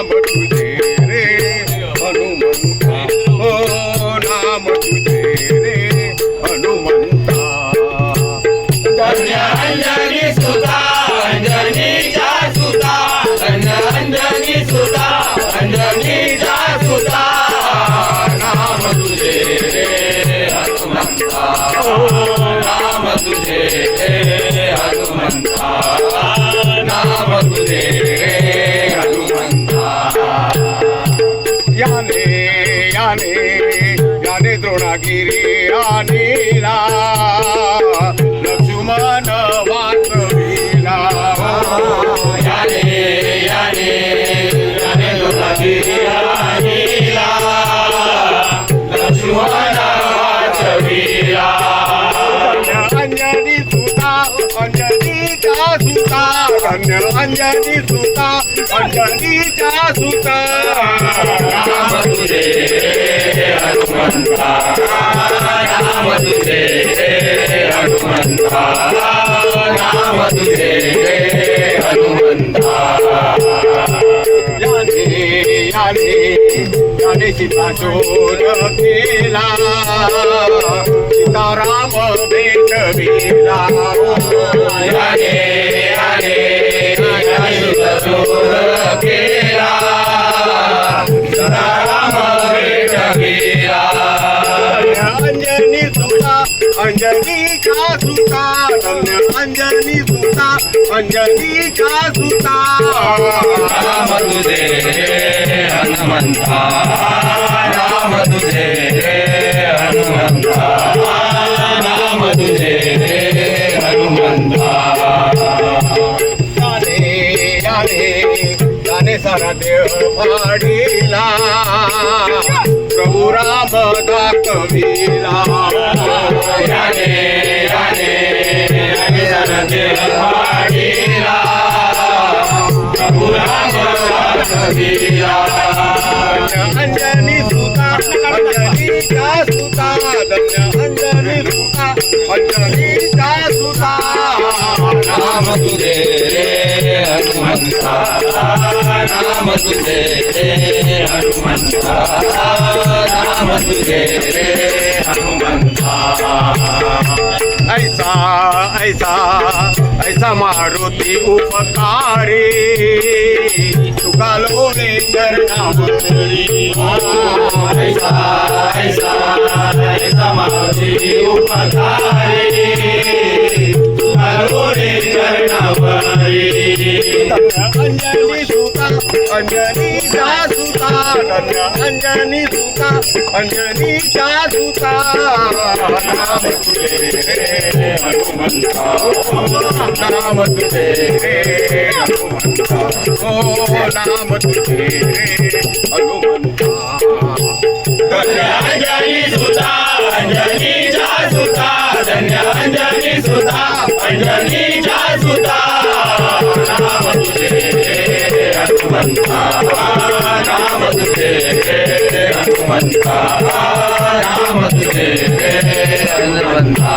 नाम तुझे रे हनुमंता हो नाम तुझे रे हनुमंता धन्य अंजनी सुता अंजनीच्या सुता धन्य अंजनी सुता अंजनीच्या सुता नाम तुझे रे हनुमंता नाम तुझे रे द्रोणागिरी आणिला लक्ष्मण वाचविला. याने याने याने लोकांगिरी आणिला लक्ष्मण वाचविला. अंजनी सुता अंजनीचा सुता धन्य अंजनी सुता अंजनीचा सुता. नाम तुझे हनुमंता नाम तुझे हनुमंता नाम तुझे हनुमंता याने याने याने सीता केला सीताराम भेटविला याने याने याने शोध केला अंजनीचा सुता धन्य अंजनी सुता अंजनीचा सुता राम तुझे हनुमंता राम तुझे हनुमंता राम तुझे हनुमंता याने याने याने सारा देव फाडिला प्रभू राम दाखविला. अंजनी सुता अंजनीचा सुता धन्य अंजनी सुता अंजनीचा सुता. नाम तुझे हनुमंता. नाम तुझे हनुमंता. नाम तुझे हनुमंता. ऐसा ऐसा. ऐसा मारुती उपकारी। तुका लोणे चरणावरी ऐसा ऐसा ऐसा माझी उपकारी। तुला लोणे चरणावरी अंजनी सुता अंजनीचा सुता धन्य अंजनी सुता अंजनीचा सुता नाम तुझे हनुमंता नाम तुझे हनुमंता नाम तुझे हनुमंता नाम तुझे हनुमंता